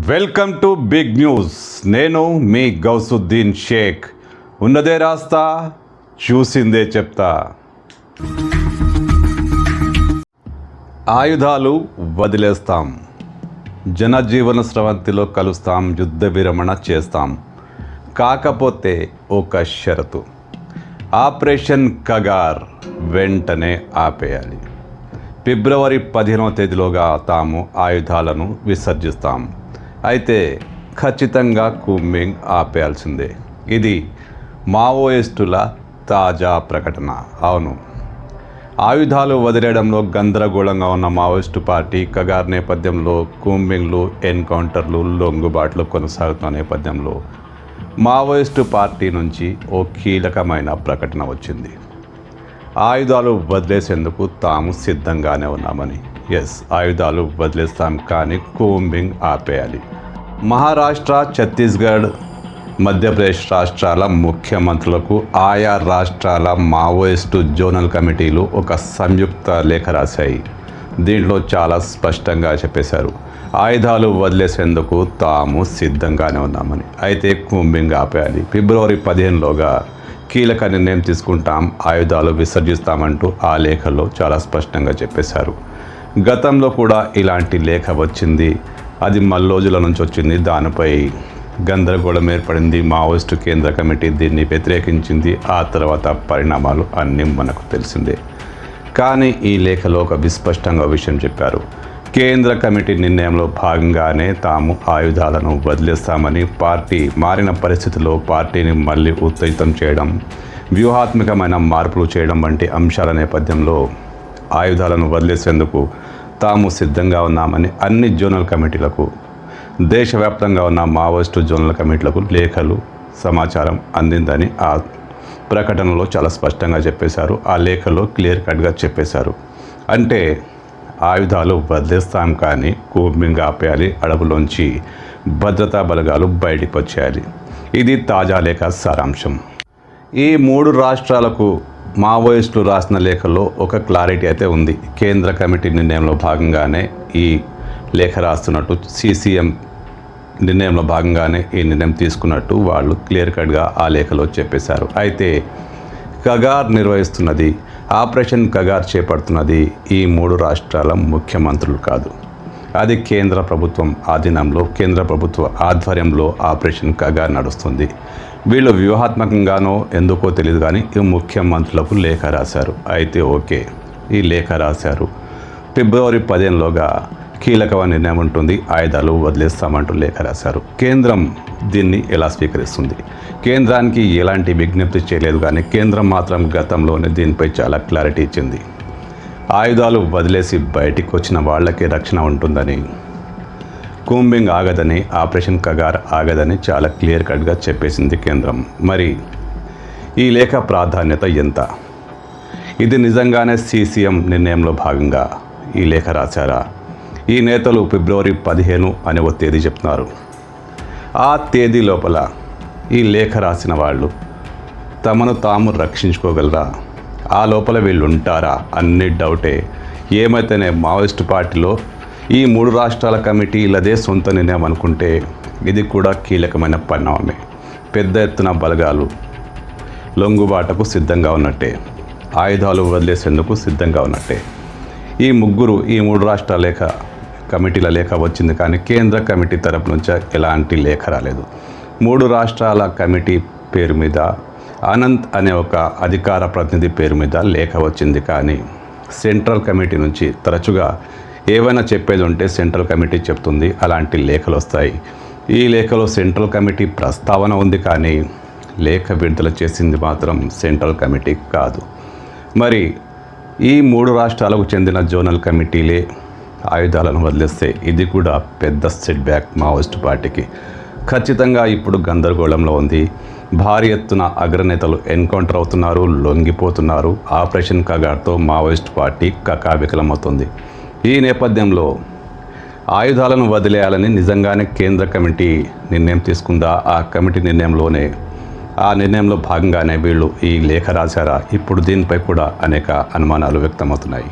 Welcome to big news. నేను మీ గౌసుద్దీన్ షేక్. ఉన్నదే రాస్తా చూసిందే చెప్తా. ఆయుధాలు వదిలేస్తాం. జనజీవన స్రవంతిలో కలుస్తాం యుద్ధ విరమణ చేస్తాం. కాకపోతే ఒక షరతు. ఆపరేషన్ కగార్ వెంటనే ఆపేయాలి. ఫిబ్రవరి పదిహేనవ తేదీలోగా తాము ఆయుధాలను విసర్జిస్తాం. అయితే ఖచ్చితంగా కూంబింగ్ ఆపేయాల్సిందే. ఇది మావోయిస్టుల తాజా ప్రకటన. అవును. ఆయుధాలు వదిలేయడంలో గందరగోళంగా ఉన్న మావోయిస్టు పార్టీ కగార్ నేపథ్యంలో కూంబింగ్లు ఎన్కౌంటర్లు లొంగుబాట్లు కొనసాగుతున్న నేపథ్యంలో మావోయిస్టు పార్టీ నుంచి ఓ కీలకమైన ప్రకటన వచ్చింది. ఆయుధాలు వదిలేసేందుకు తాము సిద్ధంగానే ఉన్నామని ఎస్ ఆయుధాలు వదిలేస్తాం కానీ కూంబింగ్ ఆపేయాలి. మహారాష్ట్ర ఛత్తీస్గఢ్ మధ్యప్రదేశ్ రాష్ట్రాల ముఖ్యమంత్రులకు ఆయా రాష్ట్రాల మావోయిస్టు జోనల్ కమిటీలు ఒక సంయుక్త లేఖ రాశాయి. దీంట్లో చాలా స్పష్టంగా చెప్పేశారు. ఆయుధాలు వదిలేసేందుకు తాము సిద్ధంగానే ఉన్నామని. అయితే కూంబింగ్ ఆపేయాలి. ఫిబ్రవరి పదిహేనులోగా కీలక నిర్ణయం తీసుకుంటాం ఆయుధాలు విసర్జిస్తామంటూ ఆ లేఖలో చాలా స్పష్టంగా చెప్పేశారు. గతంలో కూడా ఇలాంటి లేఖ వచ్చింది. అది మల్లోజుల నుంచి వచ్చింది. దానిపై గందరగోళం ఏర్పడింది. మావోయిస్టు కేంద్ర కమిటీ దీన్ని వ్యతిరేకించింది. ఆ తర్వాత పరిణామాలు అన్నీ మనకు తెలిసిందే. కానీ ఈ లేఖలో ఒక విస్పష్టంగా విషయం చెప్పారు. కేంద్ర కమిటీ నిర్ణయంలో భాగంగానే తాము ఆయుధాలను వదిలేస్తామని పార్టీ మారిన పరిస్థితుల్లో పార్టీని మళ్ళీ ఉత్తేజితం చేయడం వ్యూహాత్మకమైన మార్పులు చేయడం వంటి అంశాల నేపథ్యంలో ఆయుధాలను వదిలేసేందుకు తాము సిద్ధంగా ఉన్నామని అన్ని జోనల్ కమిటీలకు దేశవ్యాప్తంగా ఉన్న మావోయిస్టు జోనల్ కమిటీలకు లేఖలు సమాచారం అందిందని ఆ ప్రకటనలో చాలా స్పష్టంగా చెప్పేశారు. ఆ లేఖలో క్లియర్ కట్గా చెప్పేశారు. అంటే ఆయుధాలు వదిలేస్తాం కానీ కూంబింగ్ ఆపేయాలి అడవులోంచి భద్రతా బలగాలు బయటికి వచ్చేయాలి. ఇది తాజా లేఖ సారాంశం. ఈ మూడు రాష్ట్రాలకు మావోయిస్టులు రాసిన లేఖలో ఒక క్లారిటీ అయితే ఉంది. కేంద్ర కమిటీ నిర్ణయంలో భాగంగానే ఈ లేఖ రాస్తున్నట్టు సీసీఎం నిర్ణయంలో భాగంగానే ఈ నిర్ణయం తీసుకున్నట్టు వాళ్ళు క్లియర్ కట్గా ఆ లేఖలో చెప్పేశారు. అయితే కగార్ నిర్వహిస్తున్నది ఆపరేషన్ కగార్ చేపడుతున్నది ఈ మూడు రాష్ట్రాల ముఖ్యమంత్రులు కాదు. అది కేంద్ర ప్రభుత్వం ఆధీనంలో కేంద్ర ప్రభుత్వ ఆధ్వర్యంలో ఆపరేషన్ కగా నడుస్తుంది. వీళ్ళు వ్యూహాత్మకంగానో ఎందుకో తెలియదు కానీ ఈ ముఖ్యమంత్రులకు లేఖ రాశారు. అయితే ఓకే ఈ లేఖ రాశారు. ఫిబ్రవరి పదిహేనులోగా కీలకమైన నిర్ణయం ఉంటుంది. ఆయుధాలు వదిలేస్తామంటూ లేఖ రాశారు. కేంద్రం దీన్ని ఎలా స్వీకరిస్తుంది? కేంద్రానికి ఎలాంటి విజ్ఞప్తి చేయలేదు కానీ కేంద్రం మాత్రం గతంలోనే దీనిపై చాలా క్లారిటీ ఇచ్చింది. ఆయుధాలు వదిలేసి బయటికి వచ్చిన వాళ్ళకి రక్షణ ఉంటుందని కూంబింగ్ ఆగదని ఆపరేషన్ కగార్ ఆగదని చాలా క్లియర్ కట్గా చెప్పేసింది కేంద్రం. మరి ఈ లేఖ ప్రాధాన్యత ఎంత? ఇది నిజంగానే సీసీఎం నిర్ణయంలో భాగంగా ఈ లేఖ రాశారా? ఈ నేతలు ఫిబ్రవరి పదిహేను అనే ఓ తేదీ చెప్తున్నారు. ఆ తేదీ లోపల ఈ లేఖ రాసిన వాళ్ళు తమను తాము రక్షించుకోగలరా? ఆ లోపల వీళ్ళు ఉంటారా అన్ని డౌటే. ఏమైతేనే మావోయిస్ట్ పార్టీలో ఈ మూడు రాష్ట్రాల కమిటీలదే సొంత నిర్ణయం అనుకుంటే ఇది కూడా కీలకమైన పరిణామమే. పెద్ద ఎత్తున బలగాలు లొంగుబాటకు సిద్ధంగా ఉన్నట్టే. ఆయుధాలు వదిలేసేందుకు సిద్ధంగా ఉన్నట్టే. ఈ ముగ్గురు ఈ మూడు రాష్ట్రాల లేఖ కమిటీల లేఖ వచ్చింది కానీ కేంద్ర కమిటీ తరపు నుంచి ఎలాంటి లేఖ రాలేదు. మూడు రాష్ట్రాల కమిటీ పేరు మీద అనంత్ అనే ఒక అధికార ప్రతినిధి పేరు మీద లేఖ వచ్చింది కానీ సెంట్రల్ కమిటీ నుంచి తరచుగా ఏవైనా చెప్పేది ఉంటే సెంట్రల్ కమిటీ చెప్తుంది అలాంటి లేఖలు వస్తాయి. ఈ లేఖలో సెంట్రల్ కమిటీ ప్రస్తావన ఉంది కానీ లేఖ విడుదల చేసింది మాత్రం సెంట్రల్ కమిటీ కాదు. మరి ఈ మూడు రాష్ట్రాలకు చెందిన జోనల్ కమిటీలే ఆయుధాలను వదిలేస్తే ఇది కూడా పెద్ద సెట్ బ్యాక్ మావోయిస్ట్ పార్టీకి. ఖచ్చితంగా ఇప్పుడు గందరగోళంలో ఉంది. భారీ ఎత్తున అగ్రనేతలు ఎన్కౌంటర్ అవుతున్నారు లొంగిపోతున్నారు. ఆపరేషన్ కగాడ్తో మావోయిస్ట్ పార్టీ కకావికలమవుతుంది. ఈ నేపథ్యంలో ఆయుధాలను వదిలేయాలని నిజంగానే కేంద్ర కమిటీ నిర్ణయం తీసుకుందా? ఆ కమిటీ నిర్ణయంలోనే ఆ నిర్ణయంలో భాగంగానే వీళ్ళు ఈ లేఖ రాశారా? ఇప్పుడు దీనిపై కూడా అనేక అనుమానాలు వ్యక్తమవుతున్నాయి.